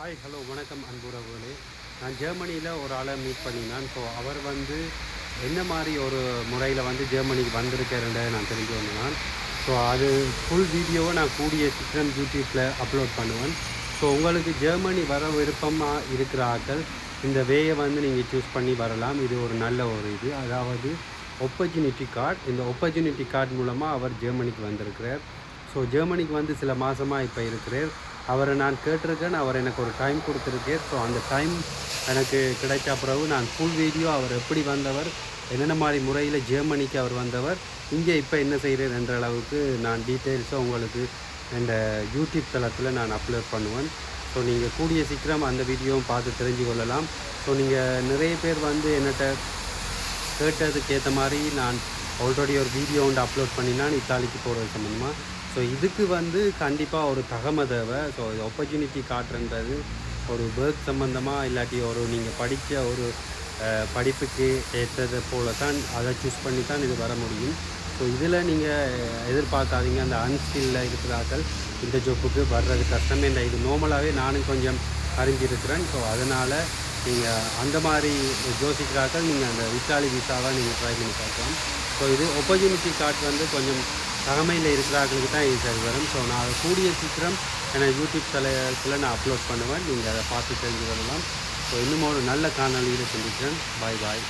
Hi hello வணக்கம் அன்புறவுகளே நான் ஜெர்மனியில் ஒரு ஆளை மீட் பண்ணினேன். ஸோ அவர் வந்து என்ன மாதிரி ஒரு முறையில் வந்து ஜெர்மனிக்கு வந்திருக்காருன்றதை நான் தெரிஞ்சு வந்தேன் ஸோ அது ஃபுல் வீடியோவை நான் கூடிய சீக்கிரம் யூடியூப்பில் அப்லோட் பண்ணுவேன். ஸோ உங்களுக்கு ஜெர்மனி வர விருப்பமாக இருக்கிற ஆட்கள் இந்த வேயை வந்து நீங்கள் சூஸ் பண்ணி வரலாம். இது ஒரு நல்ல ஒரு இது. அதாவது opportunity கார்டு இந்த ஒப்பர்ச்சுனிட்டி கார்டு மூலமாக அவர் ஜெர்மனிக்கு வந்திருக்கிறார். ஸோ ஜெர்மனிக்கு வந்து சில மாதமாக இப்போ இருக்கிறார் அவரை நான் கேட்டிருக்கேன். அவர் எனக்கு ஒரு டைம் கொடுத்துருக்கேன் ஸோ அந்த டைம் எனக்கு கிடைச்ச பிறகு நான் ஃபுல் வீடியோ அவர் எப்படி வந்தவர் என்னென்ன மாதிரி முறையில் ஜெர்மனிக்கு அவர் வந்தவர் இங்கே இப்போ என்ன செய்கிறார் என்ற அளவுக்கு நான் டீட்டெயில்ஸாக உங்களுக்கு இந்த யூடியூப் தளத்தில் நான் அப்லோட் பண்ணுவேன். ஸோ நீங்கள் கூடிய சீக்கிரம் அந்த வீடியோவும் பார்த்து தெரிஞ்சு கொள்ளலாம். ஸோ நீங்கள் நிறைய பேர் வந்து என்னட்ட கேட்டதுக்கு ஏற்ற மாதிரி நான் ஆல்ரெடி ஒரு வீடியோ ஒன்று அப்லோட் பண்ணினான் இத்தாலிக்கு போகிறது சம்மந்தமாக ஸோ இதுக்கு வந்து கண்டிப்பாக ஒரு தகமை தேவை. ஸோ ஆப்பர்ச்சுனிட்டி காட்டுன்றது ஒரு ஒர்க் சம்மந்தமாக இல்லாட்டி ஒரு நீங்கள் படித்த ஒரு படிப்புக்கு ஏற்றது போல தான் அதை சூஸ் பண்ணி தான் இது வர முடியும். ஸோ இதில் நீங்கள் எதிர்பார்க்காதீங்க. அந்த அன்ஸ்கில்ல இருக்கிறார்கள் இந்த ஜொப்புக்கு வர்றது கஷ்டமே இல்லை. இது நார்மலாகவே நானும் கொஞ்சம் அறிஞ்சிருக்கிறேன். ஸோ அதனால் நீங்கள் அந்த மாதிரி யோசிக்கிறார்கள் நீங்கள் அந்த இத்தாலி விசாவாக நீங்கள் ட்ரை பண்ணி பார்க்கலாம். ஸோ இது opportunity கார்டு வந்து கொஞ்சம் தகமையில் இருக்கிறார்களுக்கு தான் இது சார் வரும். ஸோ நான் அதை கூடிய சீக்கிரம் எனக்கு யூடியூப் தலைவரத்தில் நான் அப்லோட் பண்ணுவேன். நீங்கள் அதை பார்த்து தெரிஞ்சு கொள்ளலாம் ஸோ இன்னும் ஒரு நல்ல காணொலியில் சந்திக்கிறேன். பாய் பாய்